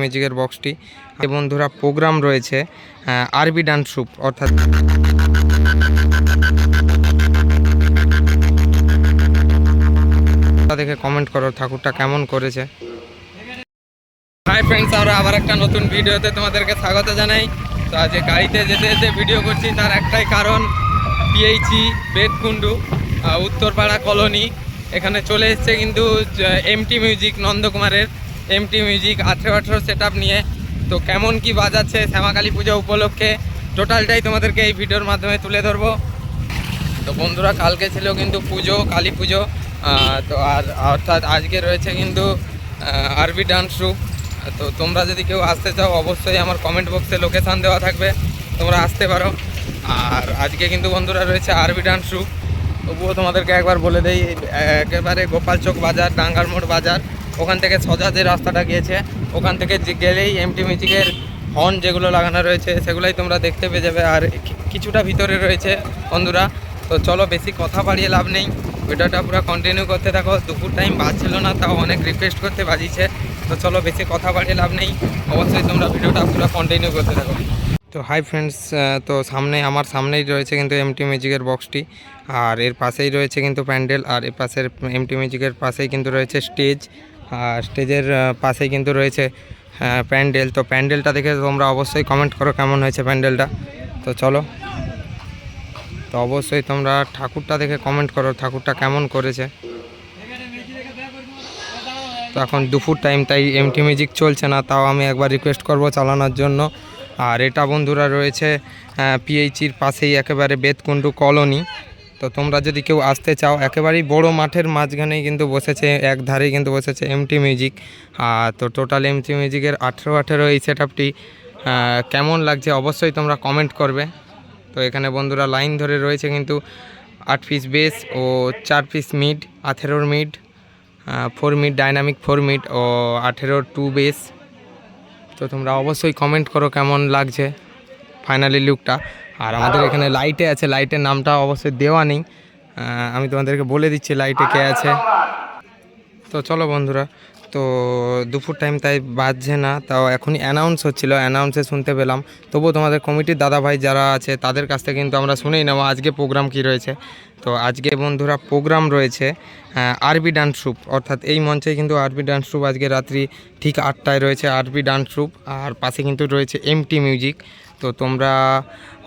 মিউজিকের বক্সটি। বন্ধুরা প্রোগ্রাম রয়েছে আরবি ডান্স ট্রুপ অর্থাৎ দেখে কমেন্ট করো ঠাকুরটা কেমন করেছে। হাই ফ্রেন্ডস আমরা আবার একটা নতুন ভিডিওতে তোমাদেরকে স্বাগত জানাই। তো আজ গাড়িতে যেতে যেতে ভিডিও করছি তার একটাই কারণ পিএইচি বেদকুণ্ডু আহ, উত্তরপাড়া কলোনি। এখানে চলে এসছে কিন্তু এমটি মিউজিক নন্দকুমারের। এমটি মিউজিক আঠেরো আঠেরো সেট নিয়ে। তো কেমন কি বাজাচ্ছে শ্যামাকালী পুজো উপলক্ষে? টোটালটাই তোমাদেরকে এই ভিডিওর মাধ্যমে তুলে ধরবো। তো বন্ধুরা, কালকে ছিল কিন্তু পুজো, কালী পুজো। তো আর অর্থাৎ আজকে রয়েছে কিন্তু আরবি ডান্স গ্রুপ তো তোমরা যদি কেউ আসতে চাও, অবশ্যই আমার কমেন্ট বক্সে লোকেশান দেওয়া থাকবে। তোমরা আসতে পারো। আর আজকে কিন্তু বন্ধুরা রয়েছে আরবি ডান্স গ্রুপ তবুও তোমাদেরকে একবার বলে দেই, একেবারে গোপালচক বাজার, ডাঙ্গার মোড় বাজার। ওখান থেকে সোজা যে রাস্তাটা গিয়েছে, ওখান থেকে গেলেই এমটি মিউজিকের হর্ন যেগুলো লাগানো রয়েছে, সেগুলাই তোমরা দেখতে পেয়ে যাবে। আর কিছুটা ভিতরে রয়েছে বন্ধুরা। তো চলো বেশি কথা বাড়িয়ে লাভ নেই। ভিডিওটা পুরো কন্টিনিউ করতে থাকো। দুপুর টাইম বাজছিল না, তাও অনেক রিকোয়েস্ট করতে বাজিছে। তো চলো বেশি কথা বাড়িয়ে লাভ নেই। অবশ্যই তোমরা ভিডিওটা পুরো কন্টিনিউ করতে থাকো। তো হাই ফ্রেন্ডস তো সামনে, আমার সামনেই রয়েছে কিন্তু এমটি মিউজিকের বক্সটি আর এর পাশেই রয়েছে কিন্তু প্যান্ডেল। আর এর পাশের এমটি মিউজিকের পাশেই কিন্তু রয়েছে স্টেজ আর স্টেজের পাশেই কিন্তু রয়েছে প্যান্ডেল। তো প্যান্ডেলটা দেখে তোমরা অবশ্যই কমেন্ট করো কেমন হয়েছে প্যান্ডেলটা। তো চলো। তো অবশ্যই তোমরা ঠাকুরটা দেখে কমেন্ট করো, ঠাকুরটা কেমন করেছে। তো এখন দুপুর টাইম তাই এমটি মিউজিক চলছে না, তাও আমি একবার রিকোয়েস্ট করব চালানোর জন্য। আর এটা বন্ধুরা রয়েছে পিএইচির পাশেই, একেবারে বেতকুণ্ডু কলোনি। তো তোমরা যদি কেউ আসতে চাও, একেবারেই বড় মাঠের মাঝখানেই কিন্তু বসেছে, এক ধারেই কিন্তু বসেছে এমটি মিউজিক আর তো টোটাল এমটি মিউজিকের আঠেরো আঠেরো এই সেট কেমন লাগছে অবশ্যই তোমরা কমেন্ট করবে। তো এখানে বন্ধুরা লাইন ধরে রয়েছে কিন্তু আট পিস বেস ও চার piece mid আঠেরোর mid four mid dynamic four mid ও আঠেরোর টু বেস তো তোমরা অবশ্যই কমেন্ট করো কেমন লাগছে। ফাইনালি লুকটা। আর আমাদের এখানে লাইটে আছে লাইটের নামটা অবশ্যই দেওয়া নেই। আমি তোমাদেরকে বলে দিচ্ছি লাইটে কে আছে। তো চলো বন্ধুরা তো দুপুর টাইম তাই বাজছে না তাও এখনই অ্যানাউন্স হচ্ছিল অ্যানাউন্সে শুনতে পেলাম। তবুও তোমাদের কমিটির দাদাভাই যারা আছে তাদের কাছ থেকে কিন্তু আমরা শুনেই নেব আজকে প্রোগ্রাম কি রয়েছে। তো আজকে বন্ধুরা প্রোগ্রাম রয়েছে আরবি ডান্স ট্রুপ অর্থাৎ এই মঞ্চে কিন্তু আরবি ডান্স ট্রুপ আজকে রাত্রি ঠিক আটটায় রয়েছে আরবি ডান্স ট্রুপ আর পাশে কিন্তু রয়েছে এমটি মিউজিক তো তোমরা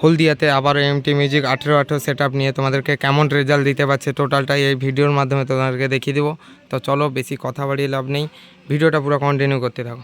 হলদিয়াতে আবারও এমটি মিউজিক আঠেরো আঠেরো সেট নিয়ে তোমাদেরকে কেমন রেজাল্ট দিতে পারছে টোটালটাই এই ভিডিওর মাধ্যমে তোমাদেরকে দেখিয়ে দেবো। তো চলো বেশি কথা বাড়িয়ে লাভ নেই। ভিডিওটা পুরো কন্টিনিউ করতে থাকো।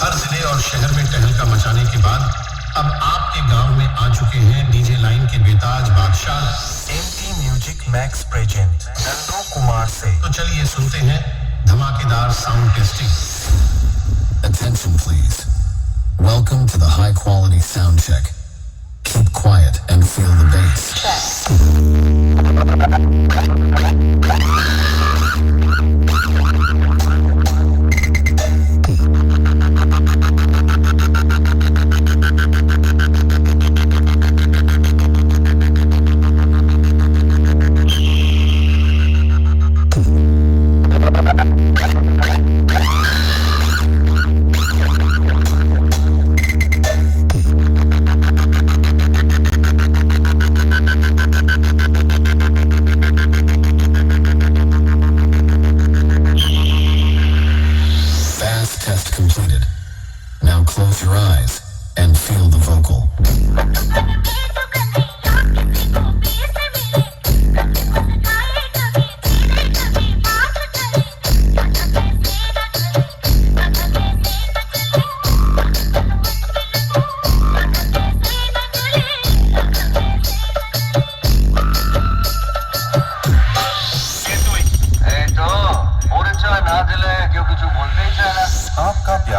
हर ज़िले और शहर में टहलका मचाने के बाद अब आपके गाँव में आ चुके हैं डीजे लाइन के बेताज बादशाह। MT music max present Nandu Kumar से। तो चलिए सुनते हैं धमाकेदार sound testing Attention, please. Welcome to the high quality sound check. quiet and feel the bass. Check.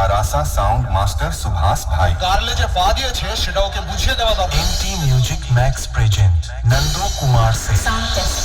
सारासा साउंड मास्टर सुभाष भाई। कार्ले जे फादिया छे शिडाओ के बुझिए देवा तो। दो MT music max present Nando Kumar से। Sound test.